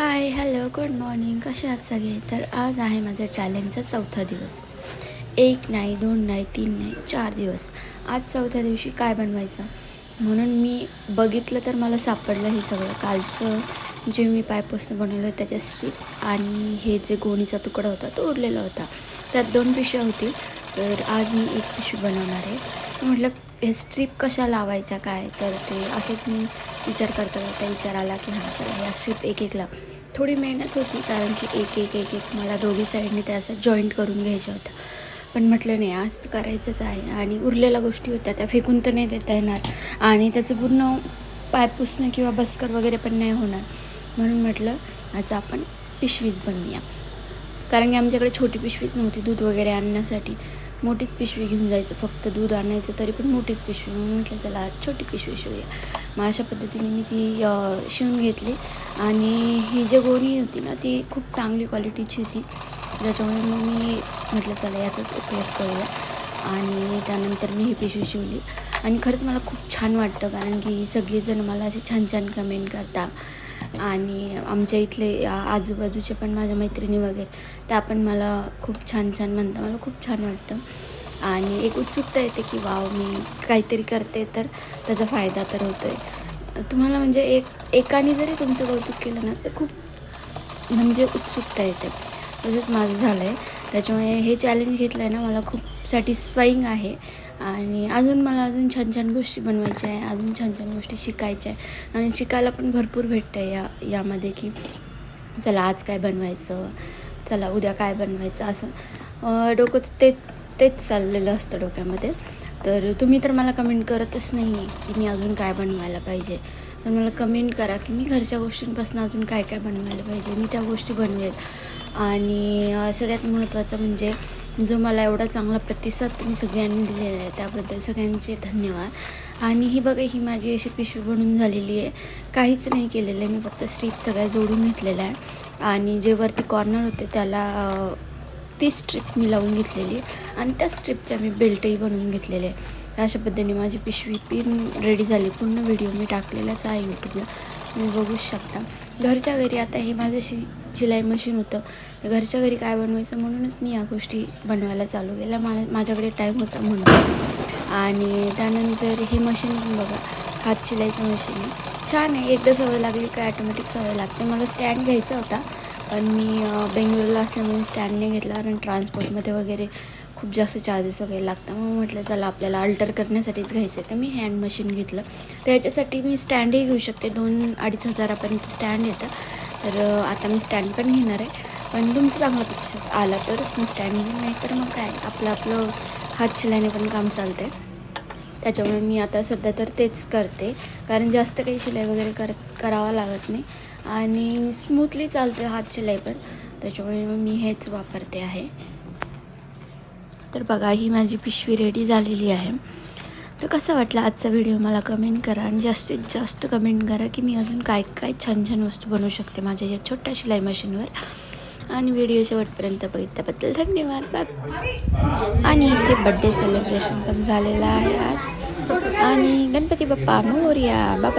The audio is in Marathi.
हाय हॅलो गुड मॉर्निंग कसे आहात सगळे? तर आज आहे माझ्या चॅलेंजचा चौथा दिवस. एक नाही दोन नाही तीन नाही चार दिवस. आज चौथ्या दिवशी काय बनवायचं? म्हणून मी बघितलं तर मला सापडलं हे सगळं. कालचं जे मी पायपोसनं बनवलं त्याच्या स्ट्रिप्स आणि हे जे गोणीचा तुकडा होता तो उरलेला होता. त्यात दोन पिशव्या होती. तर आज मी एक पिशवी बनवणार आहे. म्हटलं हे स्ट्रीप कशा लावायच्या काय? तर ते असंच मी विचार करता करता विचार आला की हां चला या स्ट्रीप एक एक लाव थोडी मेहनत होती कारण की एक एक एक एक मला दोघी साईडने त्या असं जॉईंट करून घ्यायच्या होत्या. पण म्हटलं नाही आज तर करायचंच आहे. आणि उरलेल्या गोष्टी होत्या त्या फेकून तर नाही देता येणार. आणि त्याचं पूर्ण पाय पुसणं किंवा बस्कर वगैरे पण नाही होणार. म्हणून म्हटलं आज आपण पिशवीच बनवूया. कारण की आमच्याकडे छोटी पिशवीच नव्हती दूध वगैरे आणण्यासाठी. मोठीच पिशवी घेऊन जायचं फक्त दूध आणायचं तरी पण मोठीच पिशवी. म्हणून म्हटलं चला आज छोटी पिशवी शिवूया. मग अशा पद्धतीने मी ती शिवून घेतली. आणि ही जी गोणी होती ना ती खूप चांगली क्वालिटीची होती. ज्याच्यामुळे मग मी म्हटलं चला याचाच उपयोग करूया. आणि त्यानंतर मी ही पिशवी शिवली. आणि खरंच मला खूप छान वाटतं कारण की सगळेजण मला असे छान छान कमेंट करता. आणि आमच्या इथले आजूबाजूचे पण माझ्या मैत्रिणी वगैरे त्या पण मला खूप छान छान म्हणतात. मला खूप छान वाटतं. आणि एक उत्सुकता येते की वाव मी काहीतरी करते तर त्याचा फायदा तर होतो आहे तुम्हाला म्हणजे एक एकाने जरी तुमचं कौतुक केलं ना तर खूप म्हणजे उत्सुकता येते. तसंच माझं झालं आहे त्याच्यामुळे हे चॅलेंज घेतलं आहे ना मला खूप सॅटिस्फाईंग आहे. आणि अजून मला अजून छान छान गोष्टी बनवायच्या आहे अजून छान छान गोष्टी शिकायच्या आहे. आणि शिकायला पण भरपूर भेटतं आहे या यामध्ये की चला आज काय बनवायचं चला उद्या काय बनवायचं असं. डोकं ते तेच चाललेलं असतं डोक्यामध्ये. तर तुम्ही तर मला कमेंट करतच नाही आहे की मी अजून काय बनवायला पाहिजे. तर मला कमेंट करा की मी घरच्या गोष्टींपासून अजून काय काय बनवायला पाहिजे मी त्या गोष्टी बनवेल. आणि सगळ्यात महत्त्वाचं म्हणजे जो मला एवढा चांगला प्रतिसाद तुम्ही सगळ्यांनी दिलेला आहे त्याबद्दल सगळ्यांचे धन्यवाद. आणि ही बघा ही माझी अशी पिशवी बनून झालेली आहे. काहीच नाही केलेलं आहे मी फक्त स्ट्रीप सगळ्या जोडून घेतलेल्या आहे. आणि जे वरती कॉर्नर होते त्याला ती स्ट्रीप मी लावून घेतलेली आणि त्या स्ट्रीपच्या मी बेल्टही बनवून घेतलेले आहे. अशा पद्धतीने माझी पिशवी पिन रेडी झाली. पूर्ण व्हिडिओ मी टाकलेलाच आहे यूट्यूबला तुम्ही बघूच शकता. घरच्या घरी आता हे माझ्याशी शिलाई मशीन होतं. तर घरच्या घरी काय बनवायचं म्हणूनच मी या गोष्टी बनवायला चालू केल्या. मला माझ्याकडे टाईम होता म्हणून. आणि त्यानंतर हे मशीन पण बघा हात शिलाईचं मशीन आहे. छान आहे. एकदा सवय लागली काय ॲटोमॅटिक सवय लागते. मला स्टँड घ्यायचा होता. पण मी बेंगलोरला असल्यामुळे स्टँड नाही घेतला. कारण ट्रान्सपोर्टमध्ये वगैरे खूप जास्त चार्जेस वगैरे लागतात. मग म्हटलं चला आपल्याला अल्टर करण्यासाठीच घ्यायचं आहे तर मी हँड मशीन घेतलं. तर याच्यासाठी मी स्टँडही घेऊ शकते. दोन अडीच हजारापर्यंत स्टँड येतं. तर आता मी स्टँड पण घेणार आहे. पण तुमचं चांगला प्रतिसाद आला तरच मी स्टँड घेईन नाही तर मग काय? आपलं आपलं हात शिलाईने पण काम चालतं आहे त्याच्यामुळे मी आता सध्या तर तेच करते. कारण जास्त काही शिलाई वगैरे कर करावं लागत नाही. आणि स्मूथली चालते हात शिलाई पण. त्याच्यामुळे मग मी हेच वापरते आहे. तर बघा ही माझी पिशवी रेडी झालेली आहे. तर कसं वाटलं आजचा व्हिडिओ मला कमेंट करा आणि जास्तीत जास्त कमेंट करा की मी अजून काय काय छान छान वस्तू बनवू शकते माझ्या या छोट्या शिलाई मशीनवर आणि व्हिडिओ शेवटपर्यंत बघितल्याबद्दल धन्यवाद. बाप आणि इथे बड्डे सेलिब्रेशन पण झालेलं आहे आज. आणि गणपती बाप्पा मोर्या. बाबा